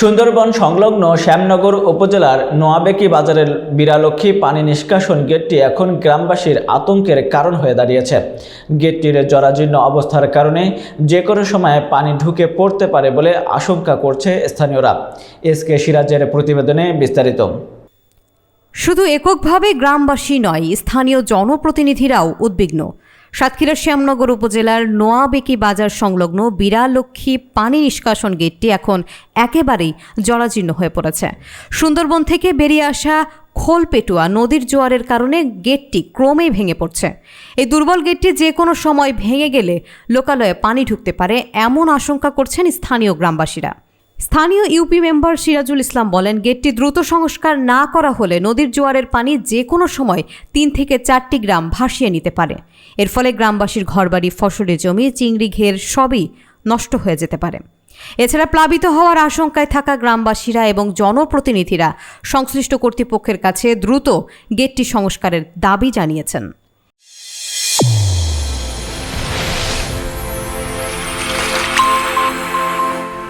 সুন্দরবন সংলগ্ন শ্যামনগর উপজেলার নোয়াবেকি বাজারের বিরালক্ষী পানি নিষ্কাশন গেটটি এখন গ্রামবাসীর আতঙ্কের কারণ হয়ে দাঁড়িয়েছে। গেটটির জরাজীর্ণ অবস্থার কারণে যে কোনো সময় পানি ঢুকে পড়তে পারে বলে আশঙ্কা করছে স্থানীয়রা। এস কে সিরাজের প্রতিবেদনে বিস্তারিত। শুধু এককভাবে গ্রামবাসী নয়, স্থানীয় জনপ্রতিনিধিরাও উদ্বিগ্ন। সাতক্ষীরার শ্যামনগর উপজেলার নোয়াবেকি বাজার সংলগ্ন বিরালক্ষী পানি নিষ্কাশন গেটটি এখন একেবারেই জরাজীর্ণ হয়ে পড়েছে। সুন্দরবন থেকে বেরিয়ে আসা খোলপেটুয়া নদীর জোয়ারের কারণে গেটটি ক্রমেই ভেঙে পড়ছে। এই দুর্বল গেটটি যে কোনো সময় ভেঙে গেলে লোকালয়ে পানি ঢুকতে পারে এমন আশঙ্কা করছেন স্থানীয় গ্রামবাসীরা। স্থানীয় ইউপি মেম্বার সিরাজুল ইসলাম বলেন, গেটটি দ্রুত সংস্কার না করা হলে নদীর জোয়ারের পানি যে কোনো সময় তিন থেকে চারটি গ্রাম ভাসিয়ে নিতে পারে। এর ফলে গ্রামবাসীর ঘরবাড়ি, ফসলের জমি, চিংড়ি, ঘের সবই নষ্ট হয়ে যেতে পারে। এছাড়া প্লাবিত হওয়ার আশঙ্কায় থাকা গ্রামবাসীরা এবং জনপ্রতিনিধিরা সংশ্লিষ্ট কর্তৃপক্ষের কাছে দ্রুত গেটটি সংস্কারের দাবি জানিয়েছেন।